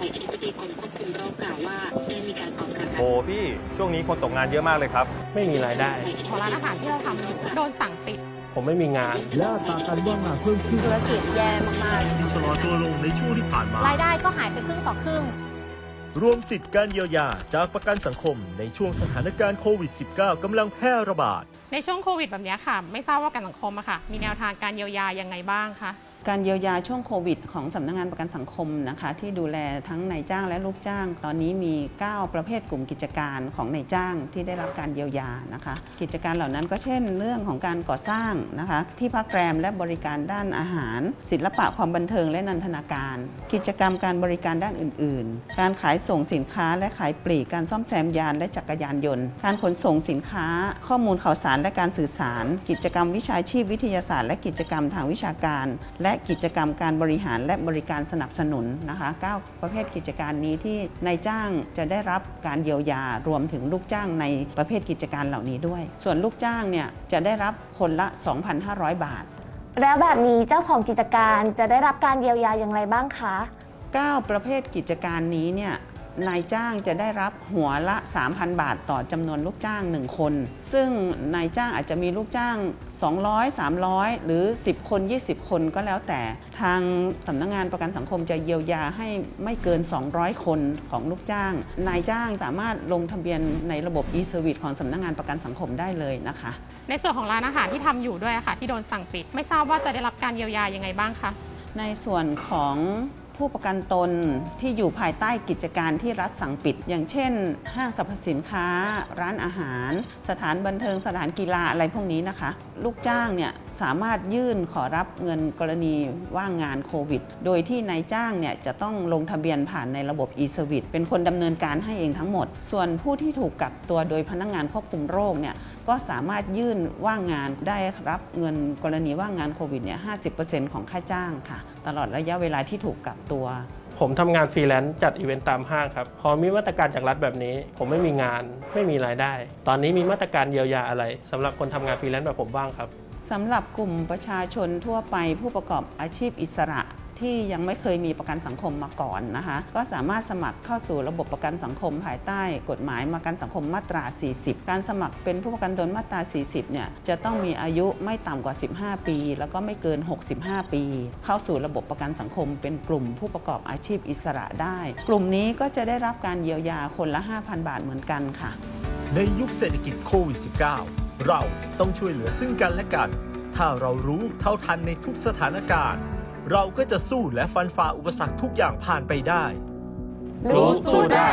อธิบดีกรมควบคุมโรคกล่าวว่าได้มีการออกประกาศโอ้พี่ช่วงนี้คนตกงานเยอะมากเลยครับ ไม่มีรายได้ ของร้านอาหารที่เราทำอยู่โดนสั่งปิด ผมไม่มีงาน และอัตราการว่างงานเพิ่มขึ้นธุรกิจแย่มากที่ชะลอตัวลงในช่วงที่ผ่านมา ๆ รายได้ก็หายไปครึ่งต่อครึ่ง รวมสิทธิ์การเยียวยาจากประกันสังคมในช่วงสถานการณ์โควิด -19 กำลังแพร่ระบาด ในช่วงโควิดแบบเนี้ยค่ะ ไม่ทราบว่าการสังคมอะค่ะ มีแนวทางการเยียวยายังไงบ้างคะ การเยียวยาช่วงโควิด ของสำนักงานประกันสังคมนะคะที่ดูแลทั้งนายจ้างและลูกจ้าง ตอนนี้มี 9 ประเภทกลุ่มกิจการของนายจ้างที่ได้รับการเยียวยานะคะ กิจการเหล่านั้นก็เช่น เรื่องของการก่อสร้างนะคะที่พักแรมและบริการด้านอาหาร ศิลปะความบันเทิงและนันทนาการ กิจกรรมการบริการด้านอื่น ๆ การขายส่งสินค้าและขายปลีกการซ่อมแซมยานและจักรยานยนต์ การขนส่งสินค้า ข้อมูลข่าวสารและการสื่อสาร กิจกรรมวิชาชีพวิทยาศาสตร์ และกิจกรรมทางวิชาการ และกิจกรรมการบริหารและบริการสนับสนุนนะคะ9ประเภทกิจการนี้ที่นายจ้างจะได้รับการเยียวยารวมถึงลูกจ้างในประเภทกิจการเหล่านี้ด้วย ส่วนลูกจ้างเนี่ยจะได้รับคนละ 2,500 บาท แล้วแบบนี้เจ้าของกิจการจะได้รับการเยียวยาอย่างไรบ้างคะ 9 ประเภทกิจการนี้เนี่ย นายจ้างจะได้รับหัวละ 3,000 บาทต่อจำนวนลูกจ้าง 1 คน ซึ่งนายจ้างอาจจะมีลูกจ้าง 200 300 หรือ 10 คน 20 คนก็แล้วแต่ ทางสำนักงงานประกันสังคมจะเยียวยาให้ไม่เกิน 200 คนของลูกจ้าง นายจ้างสามารถลงทะเบียนในระบบ e-service ของสำนักงงานประกันสังคมได้เลยนะคะ ในส่วนของร้านอาหารที่ทำอยู่ด้วยอะค่ะ ที่โดนสั่งปิด ไม่ทราบว่าจะได้รับการเยียวยายังไงบ้างคะในส่วนของ ผู้ประกันตนที่อยู่ภายใต้กิจการที่รัฐสั่งปิด อย่างเช่น ห้างสรรพสินค้า ร้านอาหาร สถานบันเทิงสถานกีฬาอะไรพวกนี้นะคะ ลูกจ้างเนี่ยสามารถยื่นขอรับเงินกรณีว่างงานโควิด โดยที่นายจ้างเนี่ยจะต้องลงทะเบียนผ่านในระบบ e-service เป็นคนดำเนินการให้เองทั้งหมด ส่วนผู้ที่ถูกกักตัวโดยพนักงานควบคุมโรคเนี่ยก็สามารถยื่นว่างงานได้รับเงินกรณีว่างงานโควิดเนี่ย50%ของค่าจ้างค่ะ ตลอดระยะเวลาที่ถูกกักตัว ผมทำงานฟรีแลนซ์จัดอีเวนต์ตามห้างครับ พอมีมาตรการจากรัฐแบบนี้ ผมไม่มีงานไม่มีรายได้ ตอนนี้มีมาตรการเยียวยาอะไรสำหรับคนทำงานฟรีแลนซ์แบบผมบ้างครับ สำหรับกลุ่มประชาชนทั่วไปผู้ประกอบอาชีพอิสระ ที่ยังไม่เคยมีประกันสังคมมาก่อนนะคะ ก็สามารถสมัครเข้าสู่ระบบประกันสังคมภายใต้กฎหมายประกันสังคมมาตรา 40 การสมัครเป็นผู้ประกันตนมาตรา 40 เนี่ยจะต้องมีอายุไม่ต่ำกว่า 15 ปี แล้วก็ไม่เกิน 65 ปี เข้าสู่ระบบประกันสังคม เป็นกลุ่มผู้ประกอบอาชีพอิสระได้ กลุ่มนี้ก็จะได้รับการเยียวยาคนละ 5,000 บาทเหมือนกันค่ะ ในยุคเศรษฐกิจโควิด -19 เราต้องช่วยเหลือซึ่งกันและกัน ถ้าเรารู้เท่าทันในทุกสถานการณ์ เราก็จะสู้และฟันฝ่าอุปสรรคทุกอย่างผ่านไปได้ รู้สู้ได้